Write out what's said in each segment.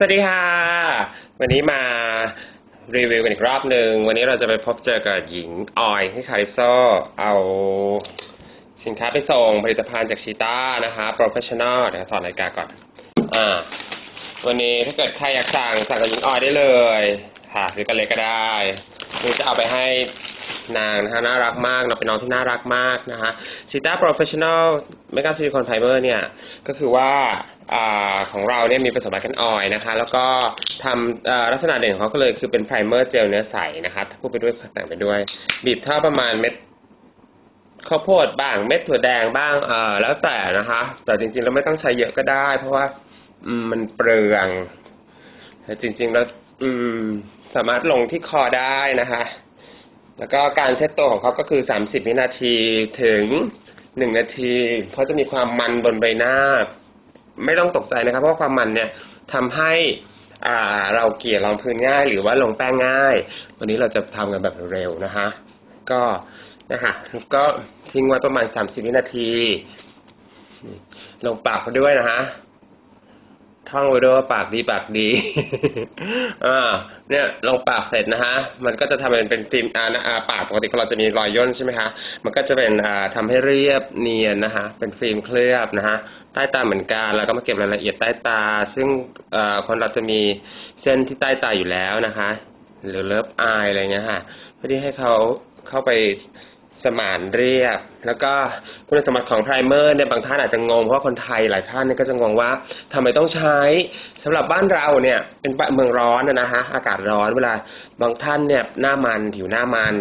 สวัสดีค่ะ วันนี้มารีวิวกันอีกรอบหนึ่ง วันนี้เราจะไปพบเจอกับหญิงออยที่คาริโซเอาสินค้าไปส่งผลิตภัณฑ์จากชีต้านะคะ Professional เดี๋ยวถอดนาฬิการก่อน อ่า วันนี้ถ้าเกิดใครอยากสั่งสั่งกับหญิงออยได้เลย ค่ะหรือกันเล็กก็ได้นี่จะเอาไปให้นางนะคะน่ารักมากเราเป็นน้องที่น่ารักมากนะคะชีต้า Professional เมก a ซิลิคอนไ i เ e อร์เนี่ย ก็คือว่า ของเราเนี่ยมีผสมกันออยนะคะ แล้วก็ทำลักษณะเด่นของเขาก็เลยคือเป็นไพรเมอร์เจลเนื้อใสนะคะพูดไปด้วยแต่งไปด้วย บีบเท่าประมาณเม็ดข้าวโพดบ้างเม็ดถั่วแดงบ้างเอ่อแล้วแต่นะคะ แต่จริงๆเราไม่ต้องใช้เยอะก็ได้ เพราะว่า อืมมันเปลืองแต่จริง ๆ แล้ว อืม สามารถลงที่คอได้นะคะ แล้วก็การเซตตัวของเขาก็คือสามสิบวินาทีถึงหนึ่งนาทีเขาจะมีความมันบนใบหน้า ไม่ต้องตกใจนะครับ เพราะความมันเนี่ยทำให้อ่าเราเกลี่ยรองพื้นง่าย หรือว่าลงแป้งง่าย วันนี้เราจะทำกันแบบเร็วนะคะ ก็นะคะก็ทิ้งไว้ประมาณสามสิบวินาที ลงปากเขาด้วยนะฮะ ท่องไว้ด้วยว่าปากดีปากดี อ่า เนี่ยลงปากเสร็จนะฮะ มันก็จะทำเป็นเป็นฟิล์มอ่านะอ่าปากปกติของเราจะมีรอยย่นใช่ไหมคะ มันก็จะเป็นอ่าทำให้เรียบเนียนนะคะเป็นฟิล์มเคลือบนะฮะ ใต้ตาเหมือนกัน แล้วก็มาเก็บรายละเอียดใต้ตา ซึ่งอ่อคนเราจะมีเส้นที่ใต้ตาอยู่แล้วนะคะ หรือเลิฟอายอะไรเงี้ยค่ะ เพื่อที่ให้เขาเข้าไป สมานเรียบ แล้วก็คุณสมบัติของไพรเมอร์เนี่ยบางท่านอาจจะงงเพราะคนไทยหลายท่านเนี่ยก็จะงงว่าทำไมต้องใช้สำหรับบ้านเราเนี่ยเป็นเมืองร้อนนะฮะอากาศร้อนเวลาบางท่านเนี่ยหน้ามันผิวหน้ามัน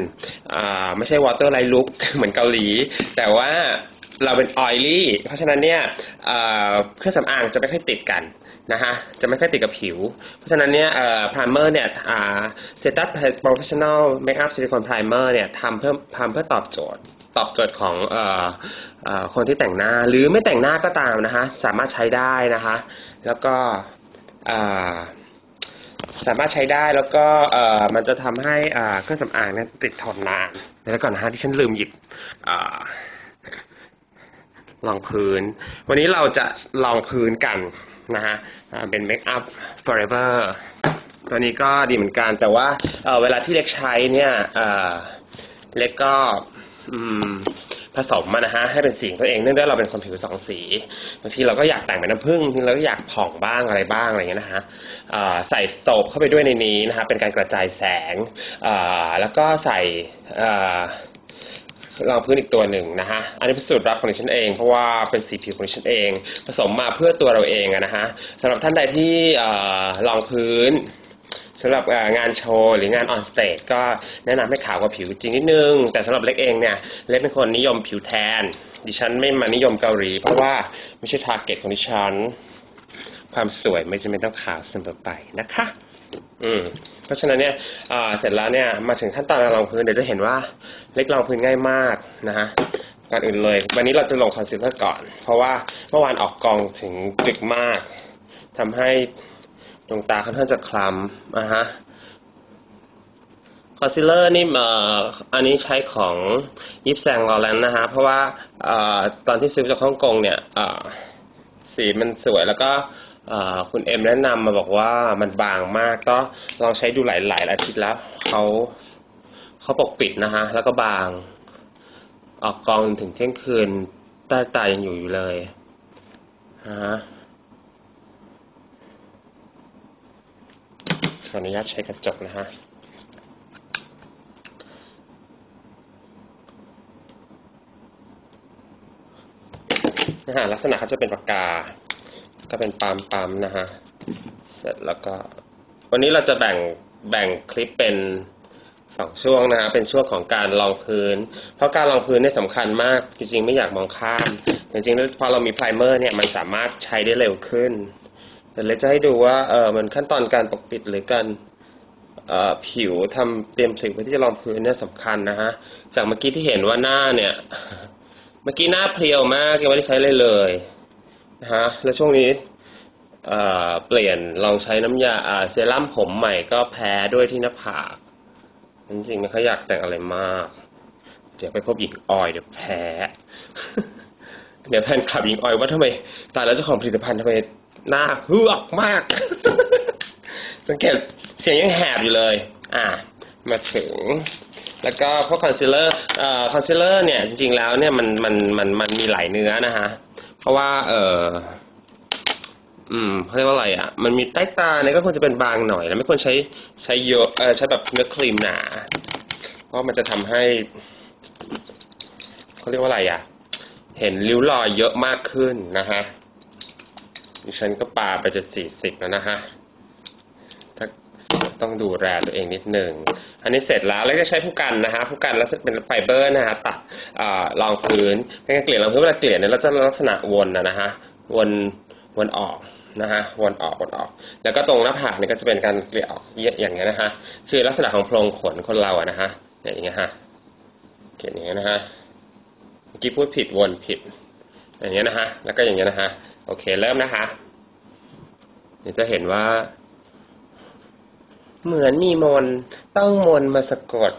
อ่าไม่ใช่วอเตอร์ไลลุกเหมือนเกาหลี แต่ว่าเราเป็นออยลี่เพราะฉะนั้นเนี่ยเครื่องสำอางจะไม่ค่อยติดกัน นะฮะจะไม่ค่อยติดกับผิว เพราะฉะนั้นเนี่ยเอ่อ primer เนี่ยอ่า setup professional makeup silicone primer เนี่ยทำเพิ่มทำเพื่อตอบโจทย์ ตอบโจทย์ของเอ่อเอ่อคนที่แต่งหน้าหรือไม่แต่งหน้าก็ตามนะฮะสามารถใช้ได้นะคะ แล้วก็อ่าสามารถใช้ได้แล้วก็เอ่อมันจะทำให้อ่าเครื่องสำอางเนี่ยติดทนนานเดี๋ยวก่อนนะฮะที่ฉันลืมหยิบอ่ารองพื้น วันนี้เราจะลองพื้นกัน นะฮะเป็น Make Up Forever ตัวนี้ก็ดีเหมือนกันแต่ว่าเเวลาที่เล็กใช้เนี่ยเเล็กก็ผสมมานะฮะให้เป็นสีตัวเองเนื่องด้วยเราเป็นคนผิวสองสีบางทีเราก็อยากแต่งเป็นน้ำผึ้งบางทีเราก็อยากผ่องบ้างอะไรบ้างอะไรเงี้ยนะฮะเอ่อใส่โตบเข้าไปด้วยในนี้นะฮะเป็นการกระจายแสงแล้วก็ใส่ รองพื้นอีกตัวหนึ่งนะฮะ อันนี้เป็นสูตรลับของดิฉันเอง เพราะว่าเป็นสีผิวของดิฉันเอง ผสมมาเพื่อตัวเราเองอะนะฮะสำหรับท่านใดที่เอ่อรองพื้นสำหรับงานโชว์หรืองานออนสเตจก็แนะนำให้ขาวกว่าผิวจริงนิดนึง แต่สำหรับเล็กเองเนี่ย เล็กเป็นคนนิยมผิวแทน ดิฉันไม่มานิยมเกาหลี เพราะว่าไม่ใช่ทาร์เก็ตของดิฉัน ความสวยไม่จำเป็นต้องขาวเสมอไปนะคะ อืม เพราะฉะนั้นเนี่ยอ่าเสร็จแล้วเนี่ย มาถึงขั้นตอนการรองพื้นเดี๋ยวจะเห็นว่าเล็กรองพื้นง่ายมากนะฮะก่อนอื่นเลย วันนี้เราจะลงคอนซีลเลอร์ก่อน เพราะว่าเมื่อวานออกกองถึงดึกมากทำให้ดวงตาค่อนข้างจะคล้ำนะฮะคอนซีลเลอร์นี่เอ่ออันนี้ใช้ของยิปแซงลอแลนนะฮะ เพราะว่าเอ่อตอนที่ซื้อจากฮ่องกงเนี่ยเอ่อสีมันสวยแล้วก็ คุณเอ็มแนะนำมาบอกว่ามันบางมากก็ลองใช้ดูหลายหลายอาทิตย์แล้วเขาเขาปกปิดนะฮะ แล้วก็บาง ออกกองถึงเที่ยงคืนใต้ตายังอยู่อยู่เลยฮะขออนุญาตใช้กระจกนะฮะนะฮะลักษณะเขาจะเป็นปากกา ก็เป็นปามปามนะฮะ เสร็จแล้วก็ วันนี้เราจะแบ่งแบ่งคลิปเป็นสองช่วงนะฮะเป็นช่วงของการลองพื้น เพราะการลองพื้นเนี่ยสำคัญมาก จริงๆไม่อยากมองข้าม จริงๆแล้วพอเรามีไพรเมอร์เนี่ยมันสามารถใช้ได้เร็วขึ้นเดี๋ยวเลยจะให้ดูว่าเออมันขั้นตอนการปกปิดหรือการเอ่อผิวทำเตรียมผิวเพื่อที่จะลองพื้นเนี่ยสำคัญนะฮะ จากเมื่อกี้ที่เห็นว่าหน้าเนี่ย เมื่อกี้หน้าเพรียวมากยังไม่ได้ใช้เลยเลย นะฮะ แล้วช่วงนี้เปลี่ยนลองใช้น้ำยาเซรั่มผมใหม่ก็แพ้ด้วยที่หน้าผากจริงๆไม่ค่อยอยากแต่งอะไรมาก เดี๋ยวไปพบหญิงออยเดี๋ยวแพ้ เดี๋ยวแฟนคลับหญิงออยว่าทำไมตายแล้วเจ้าของผลิตภัณฑ์ทำไมหน้าเฮือกมาก สังเกตเสียงยังแหบอยู่เลย อ่ามาถึง แล้วก็พวกคอนซีลเลอร์เอ่อคอนซีลเลอร์เนี่ยจริงๆแล้วเนี่ยมันมันมันมันมีหลายเนื้อนะฮะ เพราะว่า เอออืมเขาเรียกว่าอะไรอะ มันมีใต้ตาเนี่ยก็ควรจะเป็นบางหน่อย แล้วไม่ควรใช้ใช้เยอะเออใช้แบบเนื้อครีมหนา เพราะมันจะทำให้เขาเรียกว่าอะไรอะ เห็นริ้วรอยเยอะมากขึ้นนะฮะดิฉันก็ปาไปจะสี่สิบแล้วนะฮะถ้าต้องดูแลตัวเองนิดหนึ่ง อันนี้เสร็จแล้วแล้วก็ใช้ผู้กันนะฮะผู้กันแล้วเป็นไฟเบอร์นะฮะตัด รองพื้นเป็นการเกลี่ยรองพื้นเวลาเกลี่ยเนี่ยเราจะลักษณะวนนะฮะวนวนออกนะฮะวนออกวนออก แล้วก็ตรงหน้าผากเนี่ยก็จะเป็นการเกลี่ยออกอย่างเงี้ยนะฮะคือลักษณะของโพรงขนคนเราอะนะฮะอย่างเงี้ยฮะเขียนอย่างเงี้ยนะฮะเมื่อกี้พูดผิดวนผิด อย่างเงี้ยนะฮะแล้วก็อย่างเงี้ยนะฮะโอเคเริ่มนะคะเดี๋ยวจะเห็นว่า เหมือนมีมนต้องมนมาสะกด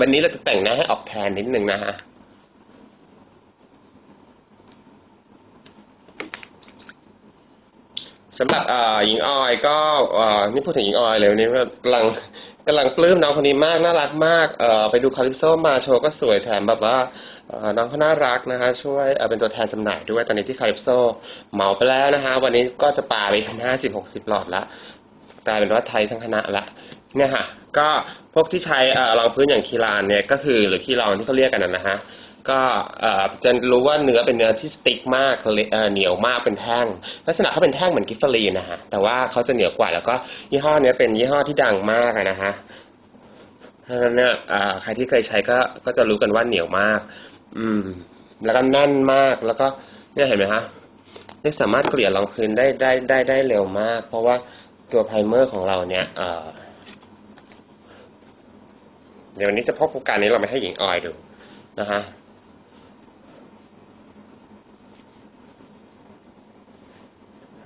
วันนี้เราจะแต่งหน้าให้ออกแทนนิดนึงนะฮะ สำหรับอ่อหญิงออยก็นี่พูดถึงหญิงออยเลยวันนี้กำลังกำลังปลื้มน้องคนนี้มากน่ารักมากเออไปดูคาลิโซมาโชว์ก็สวยแถมแบบว่าอน้องเขาน่ารักนะคะ ช่วยเเป็นตัวแทนจำหน่ายด้วยตอนนี้ที่คาลิโซเหมาไปแล้วนะคะ วันนี้ก็จะปาไปห้าสิบหกสิบหลอดละ กลายเป็นว่าไทยทั้งคณะละเนี่ยค่ะ ก็พวกที่ใช้อ่อรองพื้นอย่างคีรานเนี่ยก็คือหรือคีรองที่เขาเรียกกันนะฮะก็จะรู้ว่าเนื้อเป็นเนื้อที่สติ๊กมากเเอ่อเหนียวมากเป็นแท่งลักษณะเขาเป็นแท่งเหมือนกิฟเฟอรีนะฮะแต่ว่าเขาจะเหนียวกว่าแล้วก็ยี่ห้อนี้เป็นยี่ห้อที่ดังมากนะฮะเพราะฉะนั้นเนี่ยอ่าใครที่เคยใช้ก็ก็จะรู้กันว่าเหนียวมาก อืม แล้วก็แน่นมากแล้วก็เนี่ยเห็นไหมฮะนี่สามารถเกลี่ยรองพื้นได้ได้ได้ได้เร็วมาก เพราะว่า ตัวไพรเมอร์ของเราเนี่ยเดี๋ยววันนี้จะพกโครงการนี้เรามาให้หญิงออยดูนะฮะ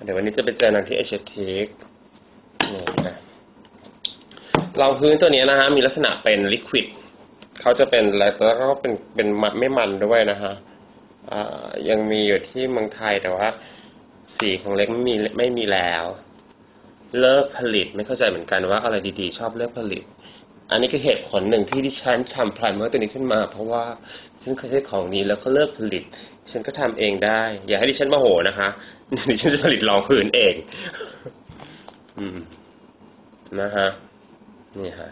เดี๋ยววันนี้จะไปเจอนางที่เอเชียทีกรองพื้นตัวนี้นะฮะมีลักษณะเป็นลิควิดเขาจะเป็นอะไรแล้วก็เป็นเป็นมันไม่มันด้วยนะฮะยังมีอยู่ที่เมืองไทยแต่ว่าสีของเล็กไม่มีไม่มีแล้ว เลิกผลิตไม่เข้าใจเหมือนกันว่าอะไรดีๆ ชอบเลิกผลิต อันนี้คือเหตุผลหนึ่งที่ดิฉันทำพรายเมอร์ตัวนี้ขึ้นมา เพราะว่าฉันเคยใช้ของนี้แล้วเขาเลิกผลิต ฉันก็ทำเองได้ อย่าให้ดิฉันโมโหนะคะดิฉันจะผลิตรองพื้นเอง อืมนะฮะนี่ฮะ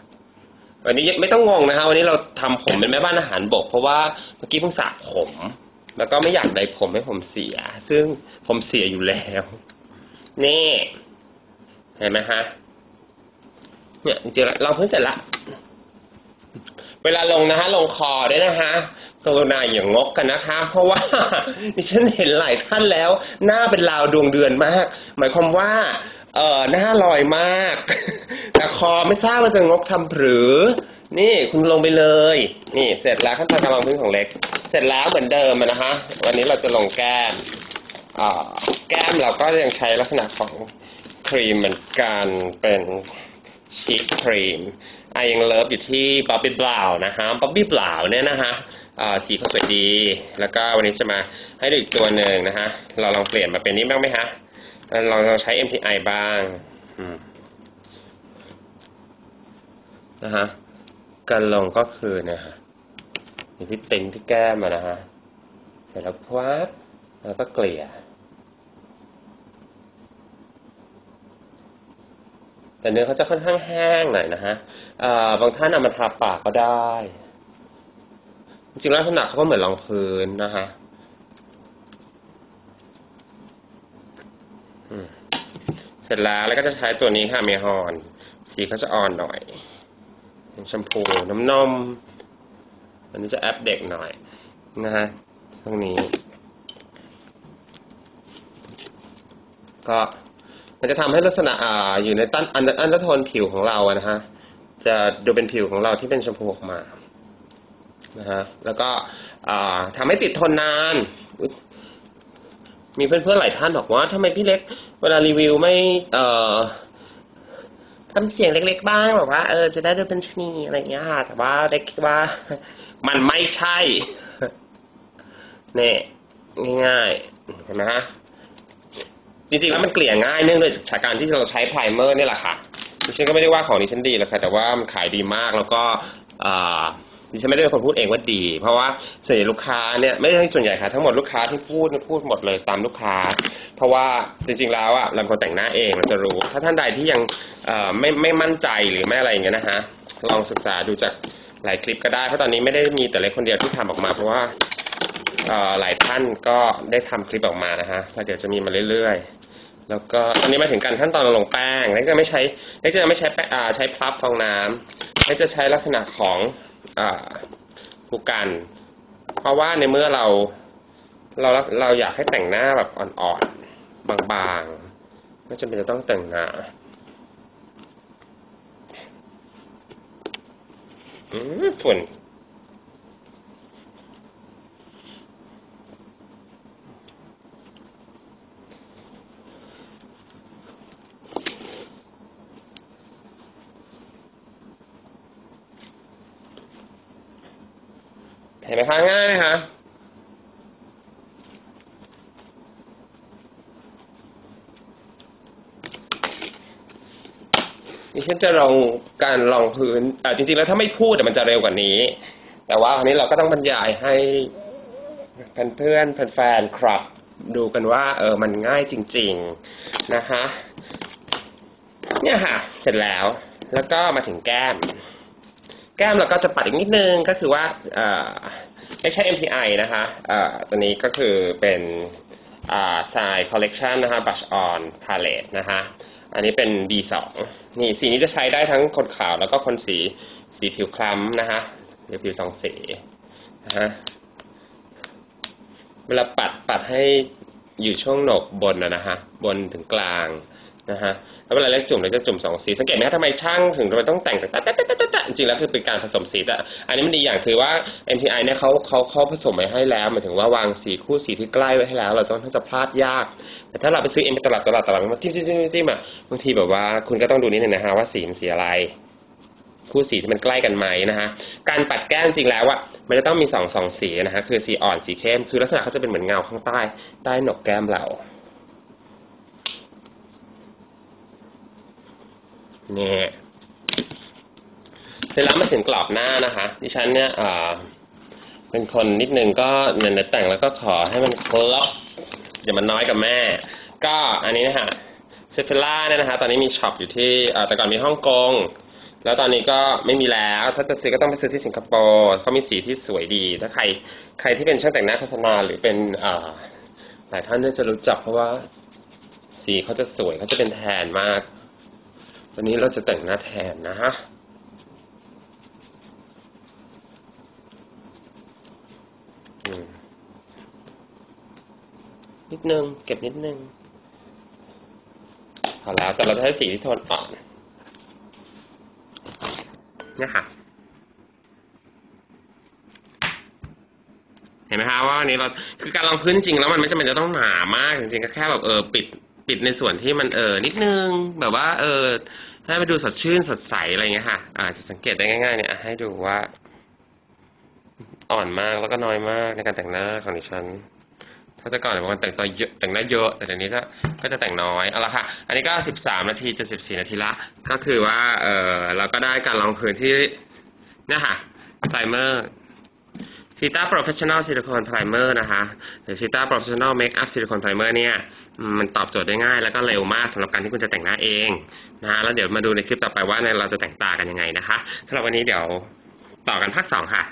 วันนี้ไม่ต้องงงนะฮะวันนี้เราทำผมเป็นแม่บ้านอาหารบก เพราะว่าเมื่อกี้เพิ่งสระผม แล้วก็ไม่อยากได้ผมให้ผมเสีย ซึ่งผมเสียอยู่แล้ว นี่ เห็นไหมฮะ เนี่ยจริงๆเราเพิ่งเสร็จละ เวลาลงนะฮะ ลงคอด้วยนะฮะกรุณาอย่างงกกันนะคะ เพราะว่าดิฉันเห็นหลายท่านแล้ว หน้าเป็นราวดวงเดือนมาก หมายความว่า เออหน้าลอยมาก แต่คอไม่ทราบว่าจะงกทำหรือ นี่คุณลงไปเลย นี่ เสร็จแล้วขั้นตอนการลงพื้นของเล็ก เสร็จแล้วเหมือนเดิมนะฮะวันนี้เราจะลงแก้มอ่าแก้มเราก็ยังใช้ลักษณะของ รีมเหมือนกันเป็นชีสครีมไอยังเลิฟอยู่ที่บ๊อบบี้บลาวนะฮะบ๊อบบี้บลาวเนี่ยนะฮะสีเขาสวยดี แล้วก็วันนี้จะมาให้ดูอีกตัวหนึ่งนะฮะ เราลองเปลี่ยนมาเป็นนี้บ้างไหมฮะลองลองใช้ MTI บ้างนะฮะการลงก็คือเนะฮะอยู่ที่ติงที่แก้มนะฮะเสร็จแล้วควับแล้วก็เกลี่ย แต่เนื้อเขาจะค่อนข้างแห้งหน่อยนะฮะบางท่านเอามาทาปากก็ได้ จริงๆแล้วลักษณะเขาก็เหมือนรองพื้นนะฮะเสร็จแล้วแล้วก็จะใช้ตัวนี้ค่ะเมฮอน สีเขาจะอ่อนหน่อยเป็นแชมพูน้ำนม อันนี้จะแอปเด็กหน่อย นะฮะตรงนี้ ก็ มันจะทำให้ลักษณะอ่าอยู่ในตั้นอันอันโทนผิวของเราอะนะฮะจะดูเป็นผิวของเราที่เป็นชมพูออกมานะฮะแล้วก็อ่าทำให้ติดทนนาน มีเพื่อนๆหลายท่านบอกว่าทำไมพี่เล็ก เวลารีวิวไม่เอ่อทำเสียงเล็กๆบ้างแบบว่าเออจะได้ดูเป็นชนีอะไรอย่างเงี้ยค่ะแต่ว่าเล็กว่า มันไม่ใช่เนี่ยง่ายๆเห็นไหมฮะ จริงๆแล้วมันเกลี่ยง่ายเนื่องด้วยจากการที่เราใช้ไพรเมอร์นี่แหละค่ะดิฉันก็ไม่ได้ว่าของดิฉันดีหรอกค่ะแต่ว่ามันขายดีมากแล้วก็อ่าดิฉันไม่ได้เป็นคนพูดเองว่าดี เพราะว่าส่วนใหญ่ลูกค้าเนี่ยไม่ใช่ส่วนใหญ่ค่ะทั้งหมดลูกค้าที่พูดพูดหมดเลยตามลูกค้า เพราะว่าจริง ๆ แล้วอะเราเป็นคนแต่งหน้าเองเราจะรู้ ถ้าท่านใดที่ยังเอ่อไม่ไม่มั่นใจหรือไม่อะไรอย่างเงี้ยนะฮะลองศึกษาดูจากหลายคลิปก็ได้เพราะตอนนี้ไม่ได้มีแต่เล็กคนเดียวที่ทำออกมา เพราะว่าเอ่อหลายท่านก็ได้ทำคลิปออกมานะฮะแล้วเดี๋ยวจะมีมาเรื่อยๆ แล้วก็ตอนนี้มาถึงการขั้นตอนลงแป้งเล็กจะไม่ใช้เล็กจะไม่ใช้แป้งอ่าใช้พลับฟองน้ำเล็กจะใช้ลักษณะของอ่าผู้กัน เพราะว่าในเมื่อเรา เราเราอยากให้แต่งหน้าแบบอ่อนๆบางๆไม่จำเป็นจะต้องแต่งหน้าอืมฝุ่น ห็นไหมคะง่ายไหมคะดิฉันจะลองการลองพื้นอ่าจริงๆแล้วถ้าไม่พูดแต่มันจะเร็วกว่านี้ แต่ว่าอันนี้เราก็ต้องบรรยายให้เพื่อนๆแฟนๆครับ ดูกันว่า เออมันง่ายจริง ๆนะคะ เนี่ยค่ะ เสร็จแล้ว แล้วก็มาถึงแก้ม แก้มเราก็จะปัดอีกนิดนึงก็คือว่า เอ่อ ไม่ใช่ MPI นะคะอ่อตัวนี้ก็คือเป็นอ่า Side Collection นะคะ Brush On Palette นะคะอันนี้เป็น B2 นี่สีนี้จะใช้ได้ทั้งคนขาวแล้วก็คนสีสีผิวคล้ำนะคะหรือผิวสองสีนะฮะเวลาปัดปัดให้อยู่ช่วงโหนกบนนะฮะบนถึงกลางนะฮะ แล้วเวลาเล็กจุ่มเราจะจุ่มสองสีสังเกตไหมคะทำไมช่างถึงเราต้องแต่งแต่แต่แต่แต่แต่จริงๆแล้วคือเป็นการผสมสีแต่อันนี้มันดีอย่างคือว่า MTI เนี่ยเขาเขาเขาผสมไว้ให้แล้วหมายถึงว่าวางสีคู่สีที่ใกล้ไว้ให้แล้ว เราต้องถ้าจะพลาดยาก แต่ถ้าเราไปซื้อเองเป็นตลับตลับตลับมาจิ้มจิ้มจิ้มจิ้มอะบางทีแบบว่าคุณก็ต้องดูนิดนึงนะฮะว่าสีมันสีอะไรคู่สีที่มันใกล้กันไหมนะฮะ การปัดแก้มจริงแล้วอะมันจะต้องมีสองสองสีนะฮะ คือสีอ่อนสีเข้ม คือลักษณะเขาจะเป็นเหมือนเงาข้างใต้ ใต้หนกแก้มเรา เนี่ยเสร็จแล้วมาถึงกรอบหน้านะคะดิฉันเนี่ยอ่าเป็นคนนิดนึงก็เน้นแต่งแล้วก็ขอให้มันครบอย่ามันน้อยกับแม่ ก็อันนี้นะฮะเซฟิล่าเนี่ยนะฮะตอนนี้มีช็อปอยู่ที่แต่ก่อนมีฮ่องกง แล้วตอนนี้ก็ไม่มีแล้ว ถ้าจะซื้อก็ต้องไปซื้อที่สิงคโปร์เขามีสีที่สวยดี ถ้าใครใครที่เป็นช่างแต่งหน้าโฆษณาหรือเป็นอ่อหลายท่านน่าจะรู้จักเพราะว่า สีเขาจะสวยเขาจะเป็นแทนมาก วันนี้เราจะแต่งหน้าแทนนะฮะนิดนึง เก็บนิดนึงพอแล้วแต่เราจะใช้สีที่โทนอ่อนเนี่ยค่ะ เห็นไหมคะว่าวันนี้เราคือการลองพื้นจริงแล้วมันไม่จำเป็นจะต้องหนามากจริงๆก็แค่แบบเออปิด ปิดในส่วนที่มันเออนิดนึง แบบว่า เออให้ไปดูสดชื่นสดใสอะไรเงี้ยค่ะ อาจจะสังเกตได้ง่าย ๆ เนี่ย ให้ดูว่า อ่อนมากแล้วก็น้อยมากในการแต่งหน้าของดิฉันถ้าแต่ก่อนเนี่ยบางคนแต่งตัวเยอะแต่งหน้าเยอะ แต่เดี๋ยวนี้ก็ก็จะแต่งน้อยเอาละค่ะ อันนี้ก็สิบสามนาทีจะสิบสี่นาทีละ ก็คือว่า เออเราก็ได้การลองพื้นที่เนี่ยค่ะไพรเมอร์ชีต้าโปรเฟชชั่นอลซิลิโคนไพรเมอร์นะคะหรือชีต้าโปรเฟชชั่นอลเมคอัพซิลิโคนไพรเมอร์เนี่ย มันตอบโจทย์ได้ง่าย แล้วก็เร็วมากสำหรับการที่คุณจะแต่งหน้าเองนะฮะแล้วเดี๋ยวมาดูในคลิปต่อไปว่าเนี่ยเราจะแต่งตากันยังไงนะคะสำหรับวันนี้เดี๋ยวต่อกันภาคสองค่ะ